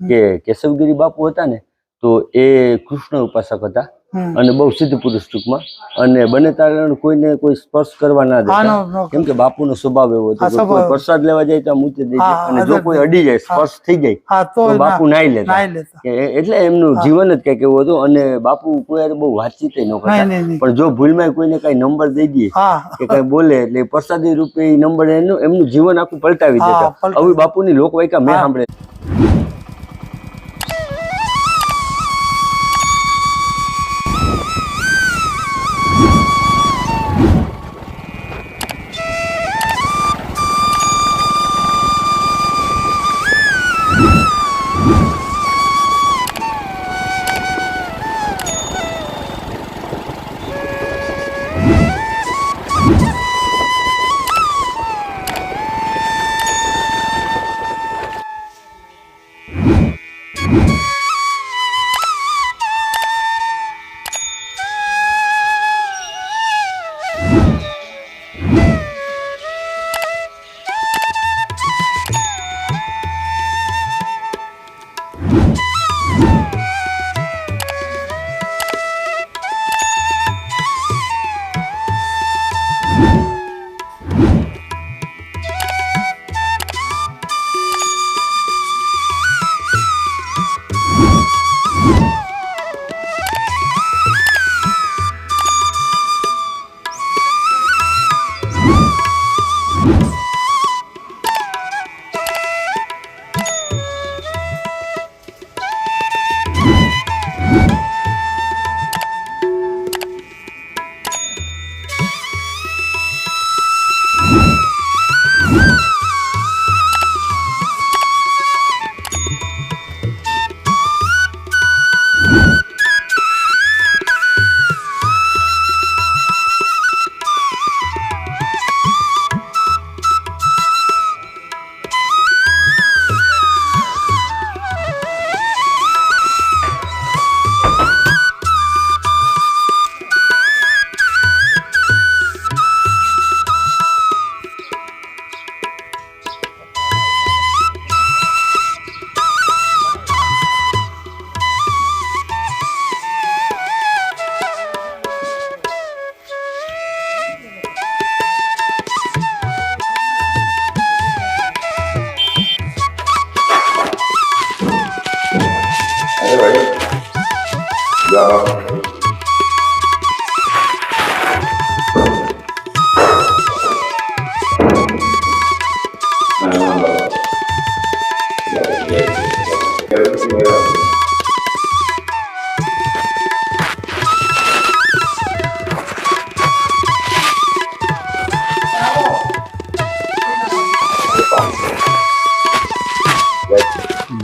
કે કેશવગીરી બાપુ હતા ને તો એ કૃષ્ણ ઉપાસક હતા. અને બહુ સિદ્ધ પુરુષ ટૂંકમાં. અને બને તારણ કોઈને કોઈ સ્પર્શ કરવા ના દેતા. કેમ કે બાપુનો સ્વભાવ એવો હતો કોઈ પ્રસાદ લેવા જાય તો આમ દે. અને જો કોઈ અડી જાય સ્પર્શ થઈ જાય તો બાપુ નાઈ લેતા. એટલે એમનું જીવન જ કંઈક એવું હતું અને બાપુ કોઈ બહુ વાતચીત ન કરતા. પણ જો ભૂલમાં કોઈને કઈ નંબર દઈ દઈએ કે કઈ બોલે એટલે પ્રસાદી રૂપે નંબર એનું એમનું જીવન આખું પલટાવી દેતા. આવી બાપુની લોકવાયકા મેં. સાંભળે.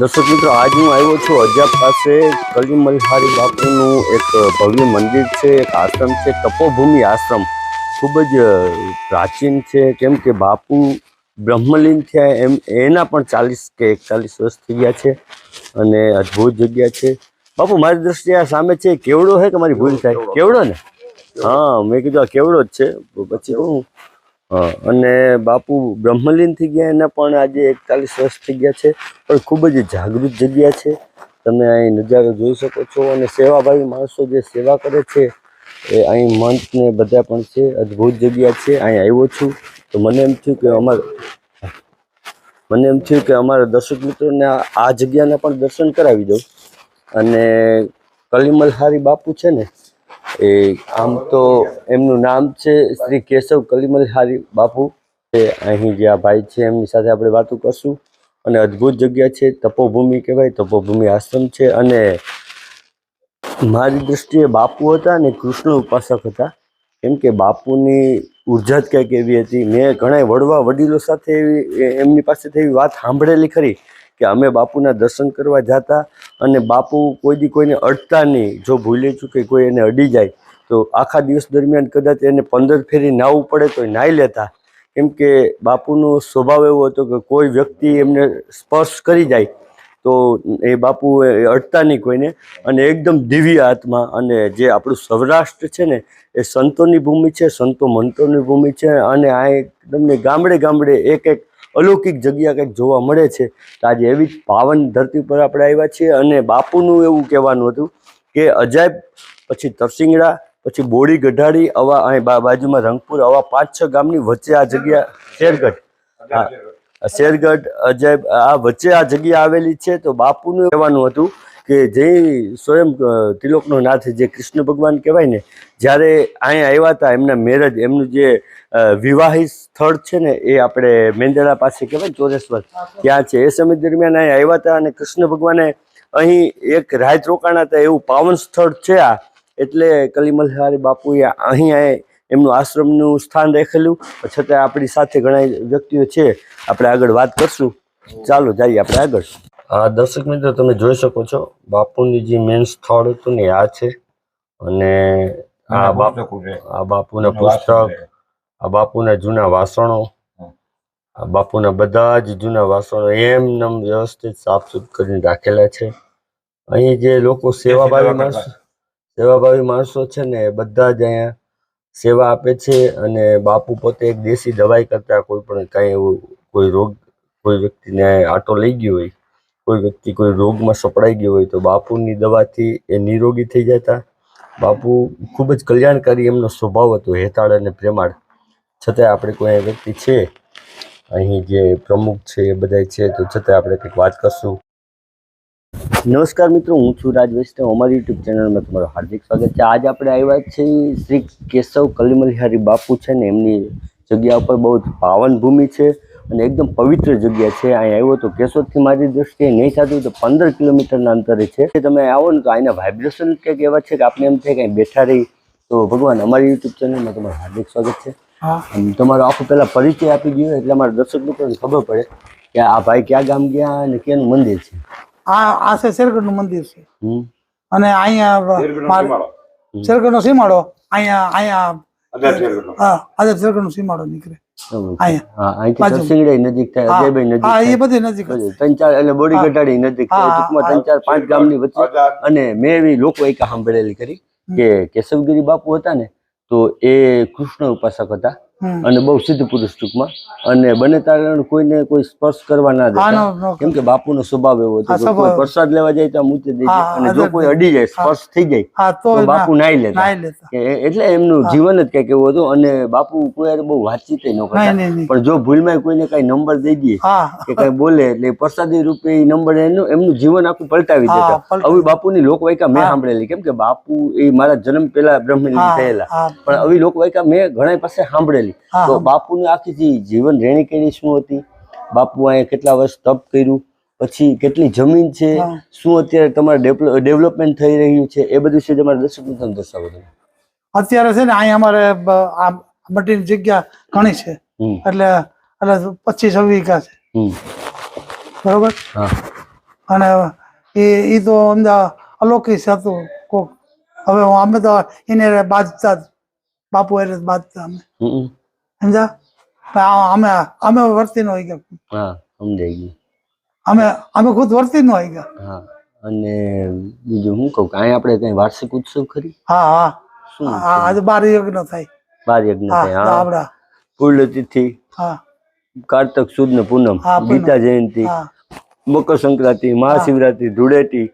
દર્શક મિત્રો આજ હું આવ્યો છું અજાબ પાસે કલીમલહારી બાપુનું એક ભવ્ય મંદિર છે એક આશ્રમ છે તપોભૂમિ આશ્રમ. ખૂબ જ પ્રાચીન છે કેમ કે બાપુ બ્રહ્મલીન થયા એમ એના પણ ચાલીસ કે એકતાલીસ વર્ષ થઈ ગયા છે અને અદ્ભુત જગ્યા છે. બાપુ મારી દ્રષ્ટિએ આ સામે છે કેવડો છે કે મારી ભૂલ થાય? કેવડો ને? હા મેં કીધું આ કેવડો જ છે. પછી કહું હા અને બાપુ બ્રહ્મલીન થઈ ગયા એના પણ આજે એકતાલીસ વર્ષ થઈ ગયા છે. પણ ખૂબ જ જાગૃત જગ્યા છે. તમે અહીં નજારો જોઈ શકો છો અને સેવાભાવી માણસો જે સેવા કરે છે, એ અહીં મંત ને બધા પણ છે, અદ્ભુત જગ્યા છે. અહીં આવ્યો છું તો મને એમ થયું કે અમારે, મને એમ થયું કે અમારા દર્શક મિત્રોને આ જગ્યાના પણ દર્શન કરાવી દઉં. અને કલિમલહારી બાપુ છે ને એ આમ તો એમનું નામ છે શ્રી કેશવ કલિમલહારી બાપુ. એ અહીં જે આ ભાઈ છે, એમની સાથે આપણે વાતો કરશું. અને અદ્ભુત જગ્યા છે, તપોભૂમિ કહેવાય, તપોભૂમિ આશ્રમ છે. અને મારી દૃષ્ટિએ બાપુ હતા અને કૃષ્ણ ઉપાસક હતા. કેમ કે બાપુની ઊર્જા જ કંઈક એવી હતી. મેં ઘણા વડવા વડીલો સાથે એમની પાસેથી એવી વાત સાંભળેલી ખરી. કે અમે બાપુના દર્શન કરવા જતા અને બાપુ કોઈ દી કોઈને અડતા નહીં. જો ભૂલે ચૂકે કોઈ એને અડી જાય, તો આખા દિવસ દરમિયાન કદાચ એને પંદર ફેરી નાહવું પડે તો નાહી લેતા. કેમ કે બાપુનો સ્વભાવ એવો હતો કે કોઈ વ્યક્તિ એમને સ્પર્શ કરી જાય, તો એ બાપુ અડતા નહીં કોઈને. અને એકદમ દિવ્ય આત્મા અને જે આપણું સૌરાષ્ટ્ર છે ને, એ સંતોની ભૂમિ છે, સંતો મંતોની ભૂમિ છે અને આ એકદમ ગામડે ગામડે એક એક અલૌકિક જગ્યા કંઈક જોવા મળે છે. તો આજે એવી જ પાવન ધરતી પર આપણે આવ્યા છીએ અને બાપુનું એવું કહેવાનું હતું કે અજાયબ, પછી તરસિંગડા, પછી બોડી ગઢાડી આવા અહીં બાજુમાં રંગપુર, આવા પાંચ, છ ગામની વચ્ચે આ જગ્યા શેરગઢ. હા, શેરગઢ, અજાયબ, આ વચ્ચે આ જગ્યા આવેલી છે. તો બાપુનું કહેવાનું હતું કે જે સ્વયં તિલોકનો નાથ જે કૃષ્ણ ભગવાન કહેવાય ને, જ્યારે અહીંયા આવ્યા હતા, એમના મેરેજ, એમનું જે વિવાહિત સ્થળ છે ને, એ આપણે મેંદરા પાસે કહેવાય ચોરેશ્વર ત્યાં છે. એ સમય દરમિયાન અહીંયા આવ્યા હતા અને કૃષ્ણ ભગવાને અહીં એક રાત રોકાણા હતા, એવું પાવન સ્થળ છે આ. એટલે કલીમલહારી બાપુએ અહીં એમનું આશ્રમનું સ્થાન રાખેલું. છતાં આપણી સાથે ઘણા વ્યક્તિઓ છે. આપણે આગળ વાત કરશું. ચાલો, જઈએ આપણે આગળ. દર્શક મિત્રો તમે જોઈ શકો છો બાપુની જે મેન સ્થળ હતું ને આ છે. અને આ બાપુ આ બાપુના પુસ્તક આ બાપુના જૂના વાસણો આ બાપુના બધા જ જૂના વાસણો એમ નમ વ્યવસ્થિત સાફસૂફ કરીને રાખેલા છે. અહીં જે લોકો સેવાભાવી માણસો સેવાભાવી માણસો છે ને એ બધા જ અહીંયા સેવા આપે છે અને બાપુ પોતે એક દેશી દવાઈ કરતા કોઈ પણ કાંઈ એવું કોઈ રોગ કોઈ વ્યક્તિને આટો લઈ ગયો હોય કોઈ વ્યક્તિ કોઈ રોગમાં સપડાઈ ગયો હોય તો બાપુની દવાથી એ નિરોગી થઈ જતા. બાપુ ખૂબ જ કલ્યાણકારી એમનો સ્વભાવ હતો, હેતાળ અને પ્રેમાળ. છતાંય આપણે કોઈ વ્યક્તિ છે? અહીં જે પ્રમુખ છે એ બધા છે, તો છતાંય આપણે કંઈક વાત કરશું. નમસ્કાર મિત્રો, હું છું રાજ વૈષ્ણવ. અમારી યુટ્યુબ ચેનલમાં તમારું હાર્દિક સ્વાગત છે. આજ આપણે આવ્યા છીએ શ્રી કેશવ કલીમલિહારી બાપુ છે ને, એમની જગ્યા ઉપર બહુ જ પાવન ભૂમિ છે. અને એકદમ પવિત્ર જગ્યા છે. અહીંયા આવ્યો તો કેશોદથી મારી દ્રષ્ટિએ નહીં થતું તો પંદર કિલોમીટરના અંતરે છે. તમે આવો ને તો અહીંના વાઇબ્રેશન કંઈક એવા છે કે આપણે એમ થાય કે બેઠા રહી. તો ભગવાન અમારી યુટ્યુબ ચેનલમાં તમારું હાર્દિક સ્વાગત છે. તમારો આખો પહેલા પરિચય આપી ગયો એટલે અમારા દર્શક મિત્રોને ખબર પડે કે આ ભાઈ ક્યાં ગામ ગયા અને ક્યાંનું મંદિર છે. આ આ છે શેરગઢનું મંદિર છે. હમ. અને અહીંયા શેરગઢનો સીમાડો. અહીંયા અહીંયા હા આજે શેરગઢનો સીમાડો નીકળે. નજીક થાય એ બધી નજીક ત્રણ ચાર એટલે બોડી ઘટાડી ગઢાડી નજીક ટૂંકમાં ત્રણ ચાર પાંચ ગામની વચ્ચે. અને મેં એવી લોકો એકા સાંભળેલી કરી કે કેશવગીરી બાપુ હતા ને તો એ કૃષ્ણ ઉપાસક હતા. અને બહુ સિદ્ધ પુરુષ ટૂંકમાં. અને બને તારણ કોઈને કોઈ સ્પર્શ કરવા ના દેતા. નો- નો- કેમ કે બાપુનો સ્વભાવ એવો હતો કોઈ પ્રસાદ લેવા જાય તો મૂતે દે અને જો કોઈ અડી જાય સ્પર્શ થઈ જાય તો બાપુ નાઈ લેતા. એટલે એમનું જીવન જ કંઈક એવું હતું અને બાપુ કોઈ બહુ વાતચીત ન કરતા. પણ જો ભૂલમાં કોઈને કઈ નંબર દઈ દઈએ કે કઈ બોલે એટલે પ્રસાદી રૂપે એ નંબર એનું એમનું જીવન આખું પલટાવી દેતા. આવી આવી બાપુની લોકવાયકા મેં સાંભળેલી. કેમ કે બાપુ એ મારા જન્મ પહેલા બ્રહ્મલી હા, થયેલા. પણ આવી લોકવાયકા મેં ઘણા પાસે સાંભળેલી. હા, તો બાપુની આખી જે જીવન રેણી કેણી શું હતી? બાપુ અહીંયા કેટલા વર્ષ તપ કર્યું? પછી કેટલી જમીન છે? શું અત્યારે તમારે ડેવલપમેન્ટ થઈ રહ્યું છે? એ બધું છે તમારે દર્શક મિત્રોને દર્શાવો તમે અત્યારે છે ને અહીંયા અમારે આ બધી જગ્યા ઘણી છે. એટલે એટલે પચીસ વીઘા છે. બરોબર? અને એ એ તો અમદાવાદ અલૌકિક હતું કોક. હવે હું અમદાવાદ એને બાજતા. બાપુ એને બાજતા અમે. સમજા? અમે અમે વર્તી ન હોય ગયા. હા સમજાઈ ગયું. અમે અમે ખુદ વર્તી ન હોય ગયા. હા અને બીજું હું કહું કે અહીંયા આપણે કઈ વાર્ષિક ઉત્સવ ખરી? હા હા. હા આજે બાર યજ્ઞ થાય. બાર યજ્ઞ થાય હા. આપડા પૂર્ણતિથિ હા. કારતક સુદ ને પૂનમ. ગીતા જયંતિ. હા. મકર સંક્રાંતિ મહાશિવરાત્રી ધૂળેટી.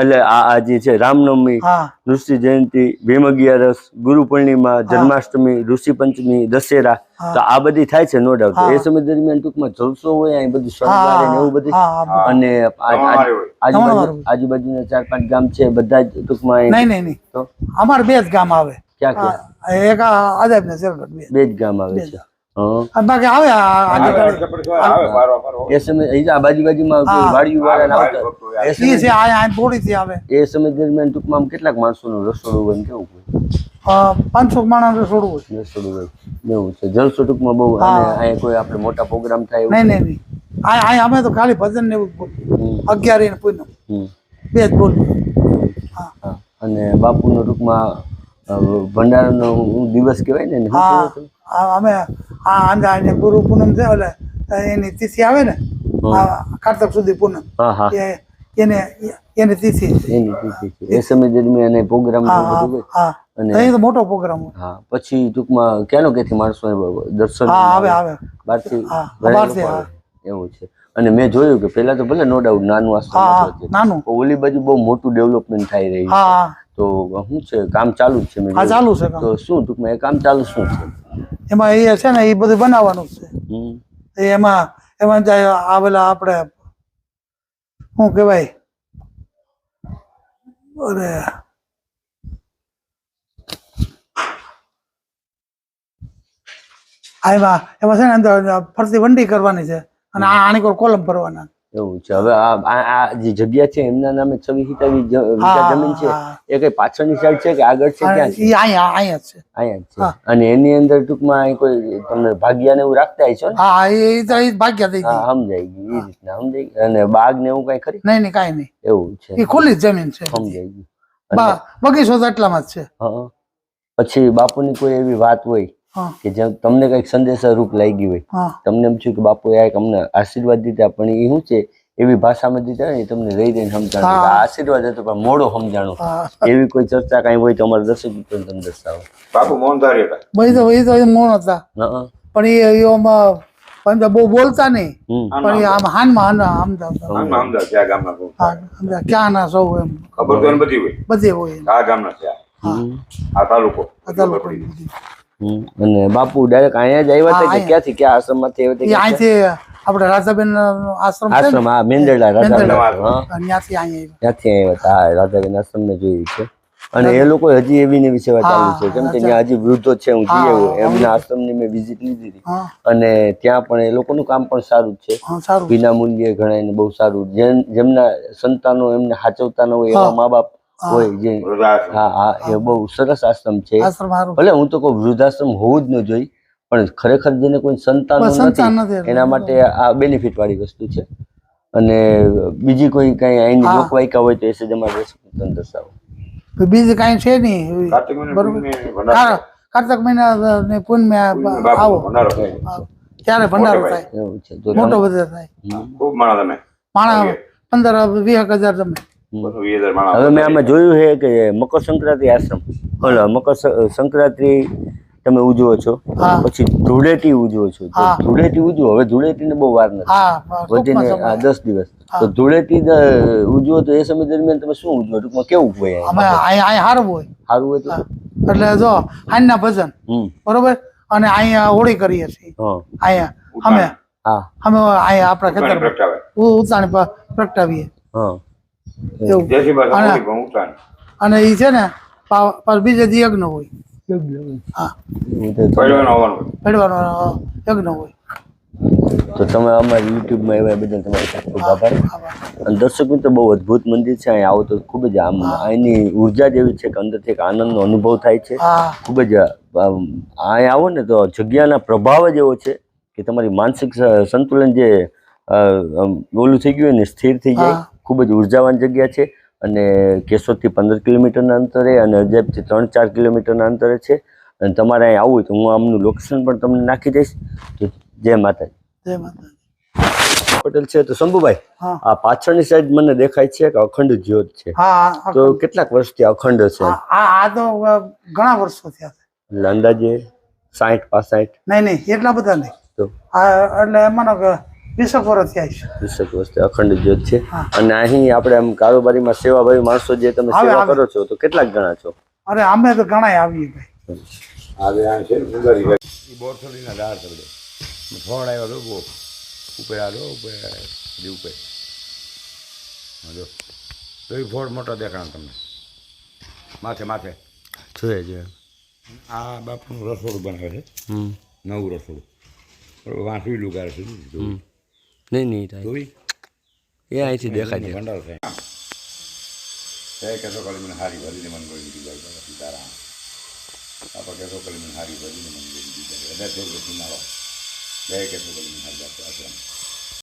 એટલે આ જે છે રામનવમી ઋષિ જયંતિ ભીમ અગિયારસ ગુરુ પૂર્ણિમા જન્માષ્ટમી ઋષિ પંચમી દશેરા. તો આ બધી થાય છે નો ડાઉટ એ સમય દરમિયાન ટૂંકમાં જલસો હોય અહીં બધું શણગાર એવું બધું. અને આજુબાજુ આજુબાજુના ચાર પાંચ ગામ છે બધા જ ટૂંકમાં નહીં નહીં નહીં. તો? અમારે બે જ ગામ આવે. ક્યાં ક્યાં? એક આદાબ ને બે. જ ગામ આવે છે. બાકી આવે આ એ સમય આ બાજુ બાજુમાં કોઈ હા. વાળા આવતા. એ સમય છે આ આ થોડીથી આવે. એ સમય દરમિયાન ટૂંકમાં કેટલાક માણસોનું રસોડું હોય ને કેવું હોય? પાંચસો માણસ હોય. રસોડું હોય. એવું છે. જલસો ટૂંકમાં બહુ હા. અહીંયા કોઈ આપણે મોટા પ્રોગ્રામ થાય એવું નહીં નહીં નહીં. આ આ અમે તો ખાલી ભજન ને એવું બોલીએ ને પૂનમ. બે જ બોલ. હા. હા. અને બાપુનો ટૂંકમાં ભંડારાનો દિવસ કહેવાય ને અમે આ આંધા ગુરુ પૂનમ છે એટલે એની તિથિ આવે ને કારતક સુધી પૂનમ. એને. એની તિથિ. એ સમય દરમિયાન પ્રોગ્રામ અને તો મોટો પ્રોગ્રામ હા પછી ટૂંકમાં ક્યાંનો ક્યાંથી માણસો દર્શન આવે આવે. બહારથી. એવું છે. અને મેં જોયું કે પેલા તો ભલે નો ડાઉટ નાનું આશ્રમ નાનું. ઓલી બાજુ બહુ મોટું ડેવલપમેન્ટ થઈ રહ્યું છે. તો શું છે કામ ચાલુ જ છે મેં હા ચાલુ છે તો શું ટૂંકમાં એ કામ ચાલુ શું છે? એમાં એ છે ને એ બધું બનાવવાનું છે. એમાં એમાં આવેલા આપણે શું કહેવાય? અરે. એમાં એમાં છે ને અંદર ફરતી વંડી કરવાની છે. અને આ આણી કોલમ ભરવાના. એવું છે. હવે આ જે જગ્યા છે એમના નામે છવી હિતાવી જમીન છે એ કઈ પાછળની સાઈડ છે કે આગળ છે? ક્યાં છે? અહીંયા અહીંયા છે. અહીંયા છે. અને એની અંદર ટૂંકમાં કોઈ તમને ભાગ્યાને એવું રાખતા હશો ને? હા એ તો ભાગ્યા થઈ ગઈ. સમજાઈ ગયું. એ રીતના સમજાઈ ગયું. અને બાગ ને એવું કઈ ખરી? નહીં નહીં કાંઈ નહીં. એવું છે. એ ખુલ્લી જમીન છે. સમજાઈ બા- બગીચો તો એટલામાં જ છે. હા. પછી બાપુની કોઈ એવી વાત હોય? કે જે તમને કંઈક સંદેશા રૂપ લાગી હોય તમને એમ થયું કે બાપુ આ અમને આશીર્વાદ દીધા પણ એ શું છે? એવી ભાષામાં દીધા ને તમને રહી રહીને સમજાણું આશીર્વાદ હતો પણ મોડો સમજાણું. એવી કોઈ ચર્ચા કઈ હોય તો અમારા દર્શક મિત્રો તમને દર્શાવો. બાપુ હતા ભાઈ તો એ તો એ મૌન હતા. પણ એ એમાં પણ બહુ બોલતા નહીં. પણ આમ હાનમાં. ક્યાં ના સૌ એમ. ખબર તો બધી હોય? બધી હોય. આ ગામના છે આ. હમ, આ તાલુકો. અને બાપુ ડાયરેક્ટ અહીંયા જ આવ્યા હતા કે ક્યાંથી? ક્યાં આશ્રમમાંથી આવ્યા એ હતા અહીંથી આપણે રાધાબેન આશ્રમ આશ્રમ હા મેંદરડા મેંદરડા. હા. ત્યાંથી અહીંયા ત્યાંથી આવ્યા હતા. હા રાધાબેન આશ્રમ ને જોયું છે. અને એ લોકો હજી એવી ને એવી સેવા ચાલુ છે. કેમ કે ત્યાં હજી વૃદ્ધો છે હું જઈ આવ્યો. એમના આશ્રમની મેં વિઝિટ લીધી હતી. અને ત્યાં પણ એ લોકોનું કામ પણ સારું છે. વિના મૂલ્યે ગણાય બહુ સારું. જેમ જેમના સંતાનો એમને સાચવતા ન હોય એવા મા બાપ હોય જે હા હા એ બહુ સરસ આશ્રમ છે. ભલે હું તો કહું વૃદ્ધાશ્રમ હોવું જ ન જોઈ પણ ખરેખર જેને કોઈ સંતાન નથી નથી એના માટે આ બેનિફિટ વાળી વસ્તુ છે. અને બીજી કોઈ કઈ અહીંની. લોકવાયકા હોય તો એ સજ અમારે દર્શાવો? બીજું કાંઈ છે નહીં. કાર્તિક બરોબર. કાર્તક મહિના ને પૂનમે આવો. ત્યારે ભંડારો થાય. એવું છે મોટો બધો થાય. ખૂબ માણસ તમે. માણસ પંદર વીસ હજાર તમે હવે મેં આમાં જોયું. છે કે મકર સંક્રાંતિ આશ્રમ. ઓલો મકર સંક્રાંતિ તમે ઉજવો છો પછી ધૂળેટી ઉજવો છો. હા. ધૂળેટી ઉજવો. હવે ધૂળેટી ને બહુ વાર નથી. વધીને દસ દિવસ. તો ધૂળેટી ઉજવો તો એ સમય દરમિયાન તમે શું ઉજવો? ટૂંકમાં કેવું હોય સારું હોય. સારું હોય તો? એટલે જો હાઈના ભજન. હમ. બરોબર? અને અહીંયા હોળી કરીએ છીએ. અહીંયા અમે. હા. અમે અહીંયા આપણા ઉત્તરાયણ ખેતરમાં ઉતાણી પ્રગટાવીએ. હા. એવું. અને- એ છે ને પરભી પાછું યજ્ઞ હોય. હા. એવું તો તમે- પહેરવાનું આવવાનું હોય. પેડવાનો યજ્ઞ હોય. તો તમે અમારી યુટ્યુબમાં એવા બદલ તમારો ખૂબ ખૂબ આભાર. આભાર. અને દર્શક મિત્રો બહુ અદ્ભુત મંદિર છે. અહીં આવો તો ખૂબ જ આમ અહીંની ઊર્જા જેવી છે કે અંદરથી એક આનંદનો અનુભવ થાય છે. ખૂબ જ અહીં આવો ને તો જગ્યાના પ્રભાવ જ એવો છે કે તમારી માનસિક સંતુલન જે ઓલું થઈ ગયું ને સ્થિર થઈ જાય. ખૂબ જ ઉર્જાવાન જગ્યા છે અને કેશોદથી પંદર કિલોમીટરના અંતરે અને અજાબથી ત્રણ ચાર કિલોમીટરના અંતરે છે. અને તમારે અહીં આવવું હોય તો હું આમનું લોકેશન પણ તમને નાખી દઈશ. તો જય માતાજી. જય માતાજી. પટેલ છે તો શંભુભાઈ હા. આ પાછળની સાઈડ મને દેખાય છે કે અખંડ જ્યોત છે. હા તો કેટલાક વર્ષથી અખંડ છે? આ તો ઘણા વર્ષો થયા એટલે અંદાજે સાઠ પાસઠ? નહીં નહીં એટલા બધા નહીં. તો? આ એટલે એમાં કે વીસેક વર્ષ થયા વીસેક વર્ષથી અખંડ જ્યોત છે અને અહીં આપણે આમ કારોબારીમાં સેવાભાવી માણસો જે તમે સેવા કરો છો તો કેટલાક ગણા છો અરે અમે તો ઘણા આવીએ ભાઈ આ છે ને સુંદરી ભાઈ. ઈ બોરસદીના ઝાડ છે બધે. ફળ આવ્યો તો બહુ. ઉપર આવ્યો, ઉપર. હજી ઉપર. જો. તો ઈ ફળ મોટો દેખાણ તમને માથે માથે જોઈએ જોઈએ આ બાપનું રસોડું બનાવે છે નવું રસોડું વાંસળી લુગાડે છે? નહીં નહીં થાય એ અહીંથી દેખાય છે ભંડારો થાય કેશો કાલી મને હારી ભરીને મન ગોળી દીધી સીતારામ આપણે કેસો કાલી મને હારી ભરીને મન ગોળી દીધી હૃદય જોગ સીમાડો જય કેસો કાલી મને હારી બાપા આશ્રમ